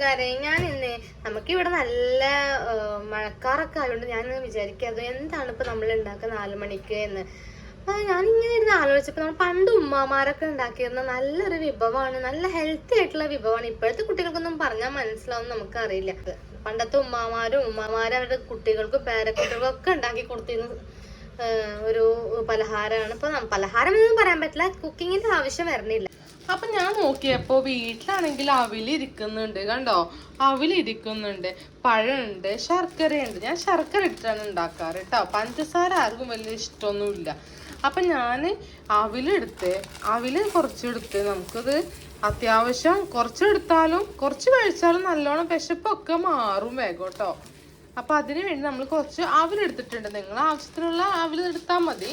കൂട്ടുകാരെ ഞാൻ ഇന്ന് നമുക്ക് ഇവിടെ നല്ല മഴക്കാറൊക്കെ ആയതുകൊണ്ട് ഞാൻ വിചാരിക്കാതെ എന്താണ് ഇപ്പൊ നമ്മൾ ഉണ്ടാക്കുക നാല് മണിക്ക് എന്ന്. അപ്പൊ ഞാൻ ഇങ്ങനെ ഇരുന്ന് ആലോചിച്ചപ്പോൾ നമ്മൾ പണ്ട് ഉമ്മമാരൊക്കെ ഉണ്ടാക്കിയിരുന്ന നല്ലൊരു വിഭവമാണ് നല്ല ഹെൽത്തി ആയിട്ടുള്ള വിഭവമാണ്. ഇപ്പോഴത്തെ കുട്ടികൾക്കൊന്നും പറഞ്ഞാൽ മനസ്സിലാവും നമുക്കറിയില്ല. പണ്ടത്തെ ഉമ്മമാരും ഉമ്മമാരും അവരുടെ കുട്ടികൾക്കും പേരക്കുട്ടികൾക്കും ഒക്കെ ഉണ്ടാക്കി കൊടുത്തിരുന്ന ഒരു പലഹാരമാണ്. ഇപ്പൊ പലഹാരം എന്നൊന്നും പറയാൻ പറ്റില്ല കുക്കിങ്ങിന്റെ ആവശ്യം വരണില്ല. അപ്പൊ ഞാൻ നോക്കിയപ്പോ വീട്ടിലാണെങ്കിൽ അവിലിരിക്കുന്നുണ്ട് കണ്ടോ? അവിലിരിക്കുന്നുണ്ട്. പഴമുണ്ട് ശർക്കരയുണ്ട്. ഞാൻ ശർക്കര ഇട്ടിട്ടാണ് ഉണ്ടാക്കാറ് കേട്ടോ പഞ്ചസാര ആർക്കും വലിയ ഇഷ്ടമൊന്നുമില്ല. അപ്പൊ ഞാൻ അവിലെടുത്ത് അവിൽ കുറച്ചെടുത്ത് നമുക്കത് അത്യാവശ്യം കുറച്ചെടുത്താലും കുറച്ച് കഴിച്ചാലും നല്ലോണം വിശപ്പൊക്കെ മാറും വേഗം കേട്ടോ അപ്പൊ അതിന് വേണ്ടി നമ്മൾ കുറച്ച് അവിലെടുത്തിട്ടുണ്ട്. നിങ്ങൾ ആവശ്യത്തിനുള്ള അവിലെടുത്താൽ മതി.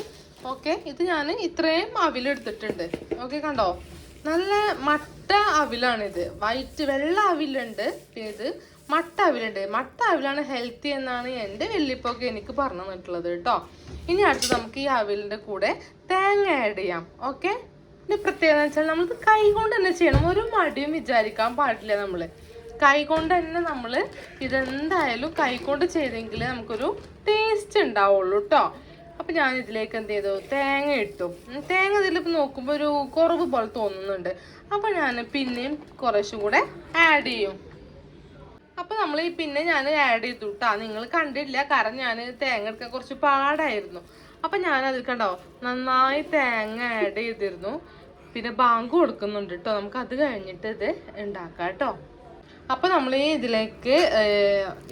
ഓക്കെ? ഇത് ഞാൻ ഇത്രയും അവിലെടുത്തിട്ടുണ്ട്. ഓക്കെ കണ്ടോ? നല്ല മട്ട അവിലാണിത്. വൈറ്റ് വെള്ള അവിലുണ്ട്. പിന്നെ ഇത് മട്ട അവിലുണ്ട്. മട്ട അവിലാണ് ഹെൽത്തി എന്നാണ് എന്റെ വെല്ലിപ്പൊക്കെ എനിക്ക് പറഞ്ഞു തന്നിട്ടുള്ളത് കേട്ടോ. ഇനി അടുത്ത് നമുക്ക് ഈ അവിലിന്റെ കൂടെ തേങ്ങ ആഡ് ചെയ്യാം. ഓക്കെ ഇതിന്റെ പ്രത്യേകത എന്ന് വെച്ചാൽ നമ്മൾ കൈ കൊണ്ട് തന്നെ ചെയ്യണം. ഒരു മടിയും വിചാരിക്കാൻ പാടില്ല നമ്മൾ കൈ കൊണ്ട് തന്നെ നമ്മൾ ഇതെന്തായാലും കൈ കൊണ്ട് ചെയ്തെങ്കിൽ നമുക്കൊരു ടേസ്റ്റ് ഉണ്ടാവുള്ളൂ കേട്ടോ. അപ്പം ഞാൻ ഇതിലേക്ക് എന്ത് ചെയ്തു? തേങ്ങ ഇട്ടു. തേങ്ങ ഇതിലിപ്പോൾ നോക്കുമ്പോൾ ഒരു കുറവ് പോലെ തോന്നുന്നുണ്ട്. അപ്പോൾ ഞാൻ പിന്നെയും കുറച്ചും കൂടെ ആഡ് ചെയ്യും. അപ്പൊ നമ്മൾ ഈ പിന്നെ ഞാൻ ആഡ് ചെയ്തു കേട്ടാ നിങ്ങൾ കണ്ടില്ല കാരണം ഞാൻ തേങ്ങ എടുക്കാൻ കുറച്ച് പാടായിരുന്നു. അപ്പൊ ഞാൻ അതിൽ കണ്ടോ നന്നായി തേങ്ങ ആഡ് ചെയ്തിരുന്നു. പിന്നെ ബാങ്ക് കൊടുക്കുന്നുണ്ട് കേട്ടോ നമുക്ക് അത് കഴിഞ്ഞിട്ട് ഇത് ഉണ്ടാക്കാം കേട്ടോ അപ്പൊ നമ്മൾ ഇതിലേക്ക്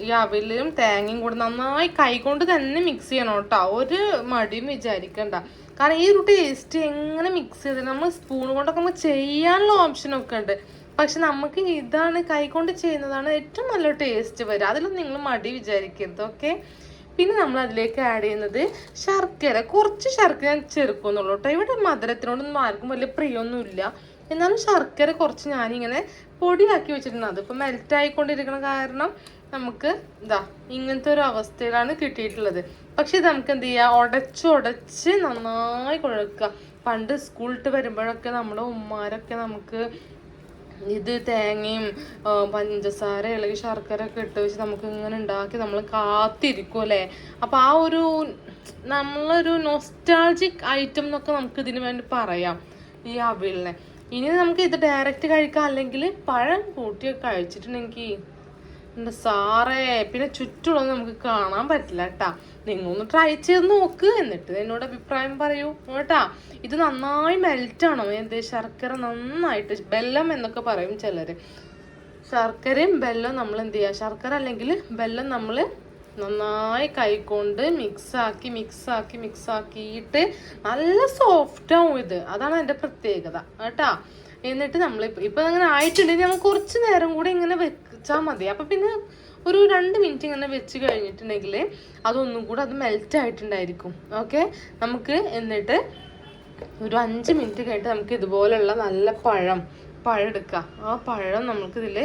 ഈ അവിലും തേങ്ങയും കൂടെ നന്നായി കൈകൊണ്ട് തന്നെ മിക്സ് ചെയ്യണം കേട്ടോ. ഒരു മടിയും വിചാരിക്കണ്ട. കാരണം ഈ ഒരു ടേസ്റ്റ് എങ്ങനെ മിക്സ് ചെയ്ത് നമ്മൾ സ്പൂൺ കൊണ്ടൊക്കെ നമുക്ക് ചെയ്യാനുള്ള ഓപ്ഷനൊക്കെ ഉണ്ട്. പക്ഷെ നമുക്ക് ഇതാണ് കൈകൊണ്ട് ചെയ്യുന്നതാണ് ഏറ്റവും നല്ല ടേസ്റ്റ് വരിക. അതിലൊന്നും നിങ്ങൾ മടി വിചാരിക്കരുത് ഓക്കെ പിന്നെ നമ്മൾ അതിലേക്ക് ആഡ് ചെയ്യുന്നത് ശർക്കര. കുറച്ച് ശർക്കര ഞാൻ ചേർക്കുന്നുള്ളൂ കേട്ടോ. ഇവിടെ മധുരത്തിനോടൊന്നും ആർക്കും വലിയ പ്രിയമൊന്നുമില്ല എന്നാലും ശർക്കര കുറച്ച് ഞാനിങ്ങനെ പൊടിയാക്കി വെച്ചിട്ടുണ്ട്. അതിപ്പോൾ മെൽറ്റ് ആയിക്കൊണ്ടിരിക്കുന്ന കാരണം നമുക്ക് ഇതാ ഇങ്ങനത്തെ ഒരു അവസ്ഥയിലാണ് കിട്ടിയിട്ടുള്ളത്. പക്ഷെ ഇത് നമുക്ക് എന്ത് ചെയ്യുക ഉടച്ച് ഉടച്ച് നന്നായി കുഴക്കുക. പണ്ട് സ്കൂളിട്ട് വരുമ്പോഴൊക്കെ നമ്മുടെ ഉമ്മാരൊക്കെ നമുക്ക് ഇത് തേങ്ങയും പഞ്ചസാര അല്ലെങ്കിൽ ശർക്കര ഒക്കെ ഇട്ട് വെച്ച് നമുക്ക് ഇങ്ങനെ ഉണ്ടാക്കി നമ്മൾ കാത്തിരിക്കും അല്ലേ? അപ്പം ആ ഒരു നമ്മളൊരു നൊസ്റ്റാൾജിക് ഐറ്റം എന്നൊക്കെ നമുക്ക് ഇതിന് വേണ്ടി പറയാം. ഈ അവിലിനെ ഇനി നമുക്ക് ഇത് ഡയറക്റ്റ് കഴിക്കാം. അല്ലെങ്കിൽ പഴം കൂട്ടിയൊക്കെ കഴിച്ചിട്ടുണ്ടെങ്കിൽ എന്റെ സാറേ പിന്നെ ചുറ്റുള്ളത് നമുക്ക് കാണാൻ പറ്റില്ല കേട്ടാ. നിങ്ങളൊന്ന് ട്രൈ ചെയ്ത് നോക്ക്. എന്നിട്ട് എന്നോട് അഭിപ്രായം പറയൂ കേട്ടാ. ഇത് നന്നായി മെൽറ്റാണോ എന്ത് ശർക്കര? നന്നായിട്ട് ബെല്ലം എന്നൊക്കെ പറയും ചിലർ ശർക്കരയും ബെല്ലം നമ്മൾ എന്ത് ചെയ്യുക ശർക്കര അല്ലെങ്കിൽ ബെല്ലം നമ്മൾ നന്നായി കൈകൊണ്ട് മിക്സ് ആക്കി മിക്സ് ആക്കി മിക്സ് ആക്കിയിട്ട് നല്ല സോഫ്റ്റ് ആവും ഇത്. അതാണ് അതിന്റെ പ്രത്യേകത. കേട്ടാ? എന്നിട്ട് നമ്മൾ ഇപ്പം അങ്ങനെ ആയിട്ടുണ്ടെങ്കിൽ നമ്മൾ കുറച്ച് നേരം കൂടി ഇങ്ങനെ വെച്ചാൽ മതി. അപ്പം പിന്നെ ഒരു രണ്ട് മിനിറ്റ് ഇങ്ങനെ വെച്ച് കഴിഞ്ഞിട്ടുണ്ടെങ്കിൽ അതൊന്നും കൂടെ അത് മെൽറ്റ് ആയിട്ടുണ്ടായിരിക്കും. ഓക്കെ നമുക്ക് എന്നിട്ട് ഒരു അഞ്ച് മിനിറ്റ് കഴിഞ്ഞിട്ട് നമുക്ക് ഇതുപോലുള്ള നല്ല പഴം പഴം എടുക്കുക ആ പഴം നമുക്കിതിൽ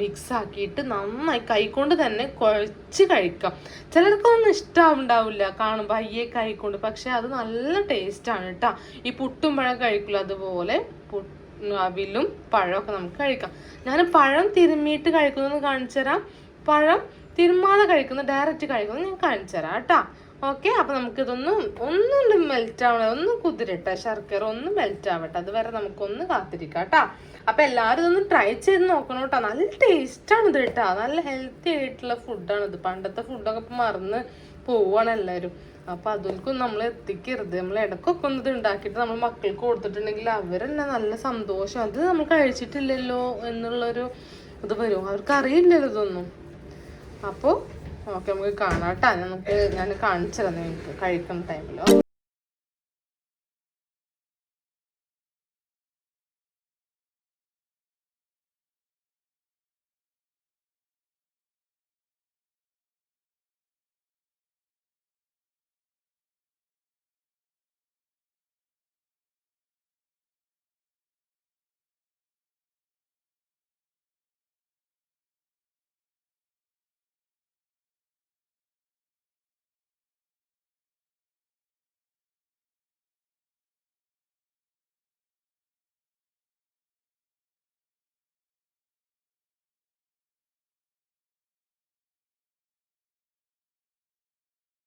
മിക്സ് ആക്കിയിട്ട് നന്നായി കൈകൊണ്ട് തന്നെ കുഴച്ച് കഴിക്കാം. ചിലർക്കൊന്നും ഇഷ്ടമുണ്ടാവില്ല കാണുമ്പോൾ അയ്യേ കൈക്കൊണ്ട് പക്ഷെ അത് നല്ല ടേസ്റ്റാണ് കേട്ടോ ഈ പുട്ടും പഴം കഴിക്കില്ല അതുപോലെ അവിലും പഴമൊക്കെ നമുക്ക് കഴിക്കാം. ഞാൻ പഴം തിരുമ്മിയിട്ട് കഴിക്കുന്നതെന്ന് കാണിച്ചു തരാം. പഴം തിരുമ്മാതെ കഴിക്കുന്ന ഡയറക്റ്റ് കഴിക്കുന്നത് ഞാൻ കാണിച്ചു തരാം കേട്ടോ ഓക്കെ അപ്പം നമുക്ക് ഇതൊന്ന് ഒന്നും മെൽറ്റ് ആവണം ഒന്ന് കുതിരട്ടെ ശർക്കര ഒന്ന് മെൽറ്റ് ആവട്ടെ അതുവരെ നമുക്കൊന്ന് കാത്തിരിക്കാം കേട്ടോ അപ്പൊ എല്ലാവരും ഇതൊന്ന് ട്രൈ ചെയ്ത് നോക്കണം കേട്ടോ നല്ല ടേസ്റ്റാണ് ഇത് കേട്ടോ നല്ല ഹെൽത്തി ആയിട്ടുള്ള ഫുഡാണ് ഇത്. പണ്ടത്തെ ഫുഡൊക്കെ ഇപ്പം മറന്ന് പോവാണ് എല്ലാവരും അപ്പൊ അതിൽക്കും നമ്മൾ എത്തിക്കരുത്. നമ്മൾ ഇടയ്ക്കൊക്കെ ഒന്ന് ഇത് ഉണ്ടാക്കിയിട്ട് നമ്മൾ മക്കൾക്ക് കൊടുത്തിട്ടുണ്ടെങ്കിൽ അവരെന്നെ നല്ല സന്തോഷം. അത് നമ്മൾ കഴിച്ചിട്ടില്ലല്ലോ എന്നുള്ളൊരു ഇത് വരും. അവർക്ക് അറിയില്ലല്ലോ ഇതൊന്നും. അപ്പോൾ ഓക്കെ നമുക്ക് കാണാം കേട്ടോ നമുക്ക് ഞാൻ കാണിച്ചു തന്നെ നിങ്ങൾക്ക് കഴിക്കുന്ന ടൈമിൽ